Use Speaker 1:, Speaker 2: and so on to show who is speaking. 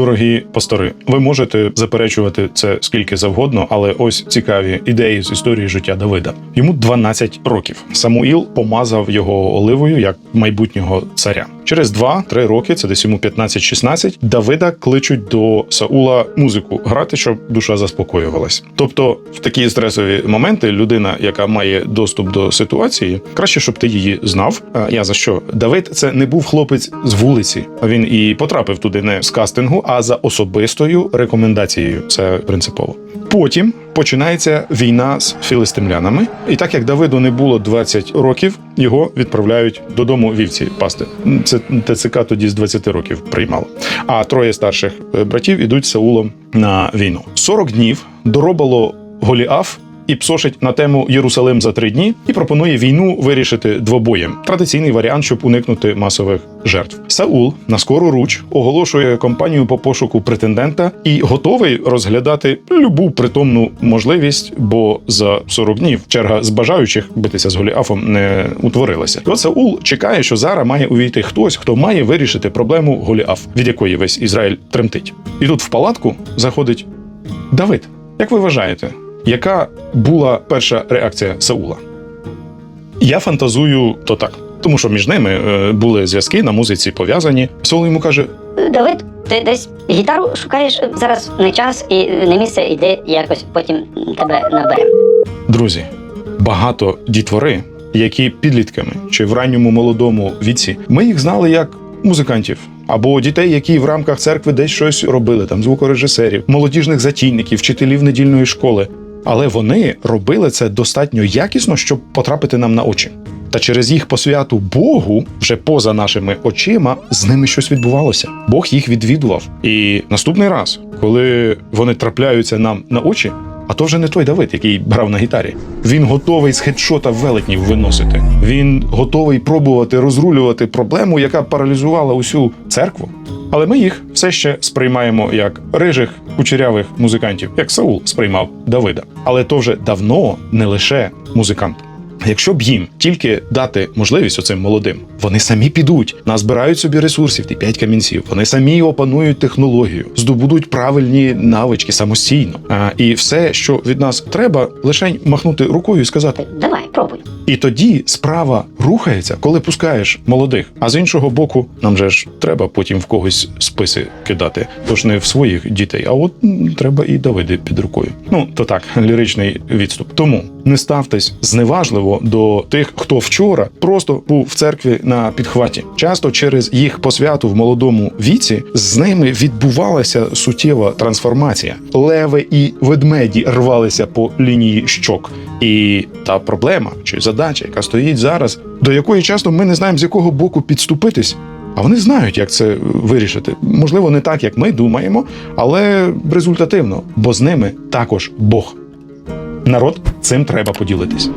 Speaker 1: Дорогі пастори, ви можете заперечувати це скільки завгодно, але ось цікаві ідеї з історії життя Давида. Йому 12 років. Самуїл помазав його оливою як майбутнього царя. Через 2-3 роки, це десь йому 15-16, Давида кличуть до Саула музику грати, щоб душа заспокоювалась. Тобто, в такі стресові моменти людина, яка має доступ до ситуації, краще, щоб ти її знав. А я за що? Давид це не був хлопець з вулиці. Він і потрапив туди не з кастингу, а за особистою рекомендацією. Це принципово. Потім починається війна з філистимлянами, і так як Давиду не було 20 років, його відправляють додому вівці пасти. Це ТЦК тоді з 20 років приймало. А троє старших е, братів ідуть з Саулом на війну. 40 днів доробало Голіаф і псошить на тему Єрусалим за три дні і пропонує війну вирішити двобоєм. Традиційний варіант, щоб уникнути масових жертв. Саул на скору руч оголошує кампанію по пошуку претендента і готовий розглядати любу притомну можливість, бо за 40 днів черга з бажаючих битися з Голіафом не утворилася. От Саул чекає, що зараз має увійти хтось, хто має вирішити проблему Голіаф, від якої весь Ізраїль тремтить. І тут в палатку заходить Давид. Як ви вважаєте, яка була перша реакція Саула? Я фантазую то так. Тому що між ними е, були зв'язки на музиці пов'язані. Саул йому каже:
Speaker 2: Давид, ти десь гітару шукаєш зараз не час і не місце, іди якось потім тебе наберемо.
Speaker 1: друзі, багато дітвори, які підлітками чи в ранньому молодому віці, ми їх знали як музикантів. Або дітей, які в рамках церкви десь щось робили, там звукорежисерів, молодіжних затійників, вчителів недільної школи. Але вони робили це достатньо якісно, щоб потрапити нам на очі. Та через їх посвяту Богу, вже поза нашими очима, з ними щось відбувалося. Бог їх відвідував. І наступний раз, коли вони трапляються нам на очі, а то вже не той Давид, який брав на гітарі. Він готовий з хедшота велетнів виносити. Він готовий пробувати розрулювати проблему, яка паралізувала усю церкву. Але ми їх все ще сприймаємо як рижих кучерявих музикантів, як Саул сприймав Давида. Але то вже давно не лише музикант. Якщо б їм тільки дати можливість оцим молодим, вони самі підуть, назбирають собі ресурсів, ті п'ять камінців. Вони самі опанують технологію, здобудуть правильні навички самостійно. А, і все, що від нас треба, лише махнути рукою і сказати:
Speaker 2: Давай, пробуй.
Speaker 1: І тоді справа рухається, коли пускаєш молодих. А з іншого боку, нам же ж треба потім в когось списи кидати. Тож не в своїх дітей, а от треба і Давиди під рукою. Ну то так, ліричний відступ. Тому не ставтесь зневажливо до тих, хто вчора просто був в церкві на підхваті. Часто через їх посвяту в молодому віці з ними відбувалася суттєва трансформація. Леви і ведмеді рвалися по лінії щок. І та проблема чи задача, яка стоїть зараз, до якої часто ми не знаємо з якого боку підступитись. А вони знають, як це вирішити. Можливо, не так, як ми думаємо, але результативно, бо з ними також Бог. Народ цим треба поділитись.